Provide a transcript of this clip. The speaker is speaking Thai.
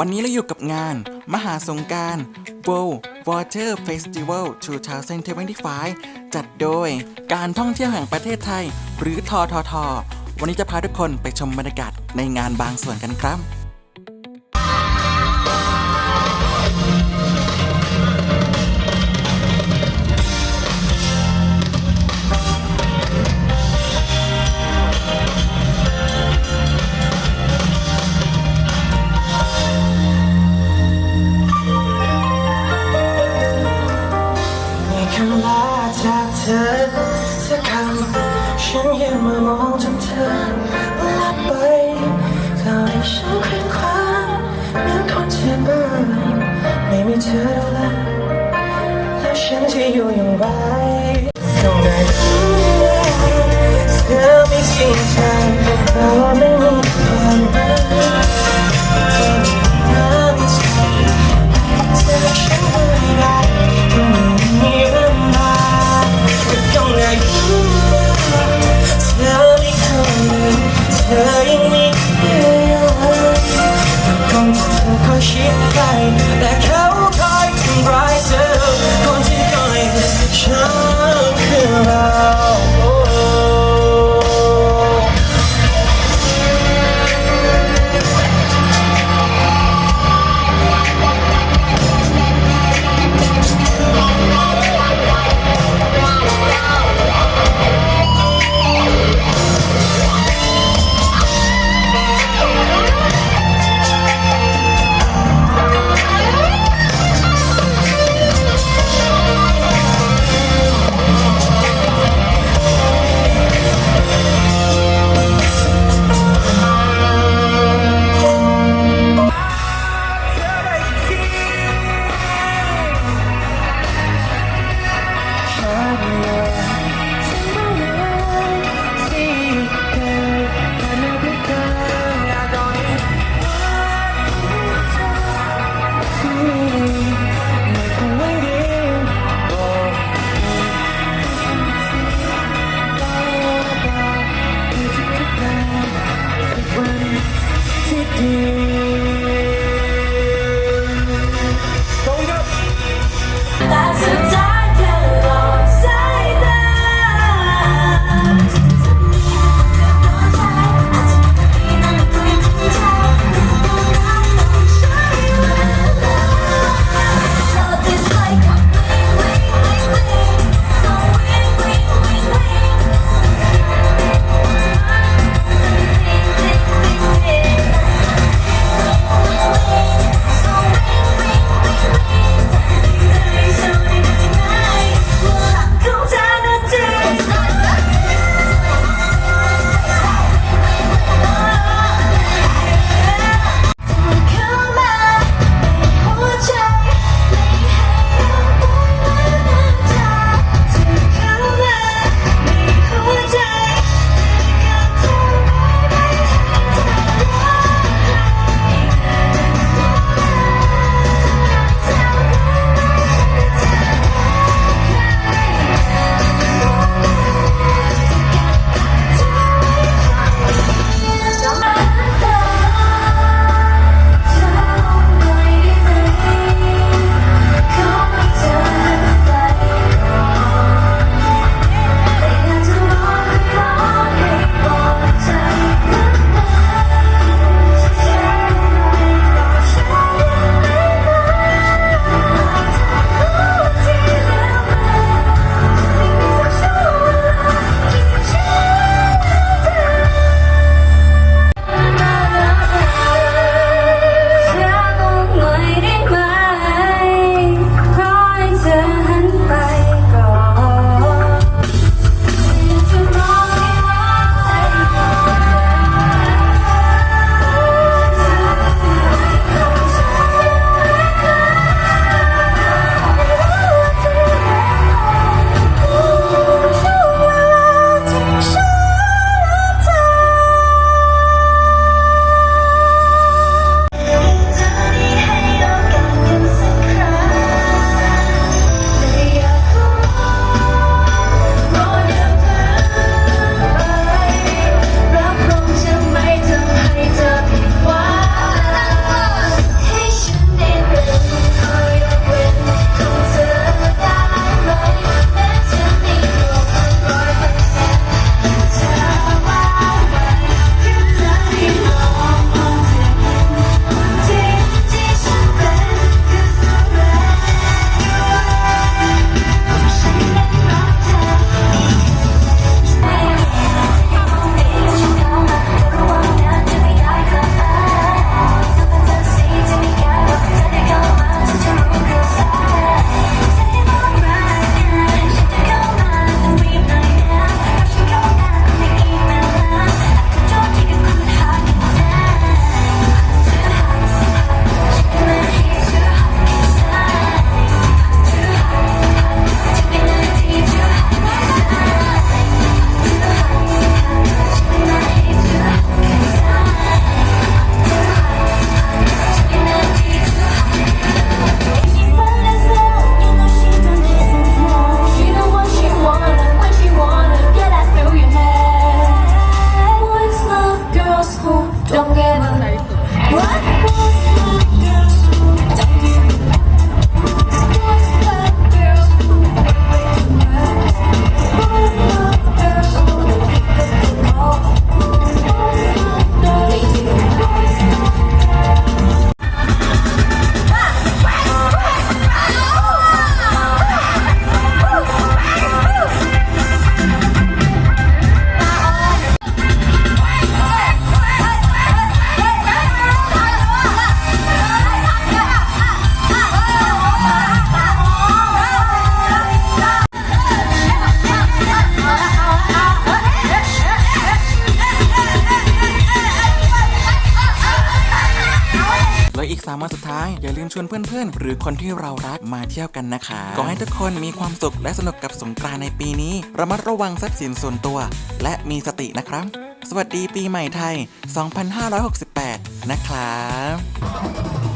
วันนี้เราอยู่กับงานมหาสงกราร World Water Festival 2025 จัดโดยการท่องเที่ยวแห่งประเทศไทย หรือททท วันนี้จะพาทุกคนไปชมบรรยากาศในงานบางส่วนกันครับ ลับไปเท่าที่ฉันเคร่งคว้างเหมือนคนที่บ้าไม่มีเธอดูแลแล้วฉันจะอยู่อย่างไรตรงไหนเธอไม่จริงใจเราไม่ 3 วันสุดท้าย อย่าลืมชวนเพื่อนๆ หรือคนที่เรารักมาเที่ยวกันนะคะขอให้ทุกคนมีความสุขและสนุกกับสงกรานต์ในปีนี้ ระมัดระวังทรัพย์สินส่วนตัว และมีสตินะครับ สวัสดีปีใหม่ไทย 2568 นะครับ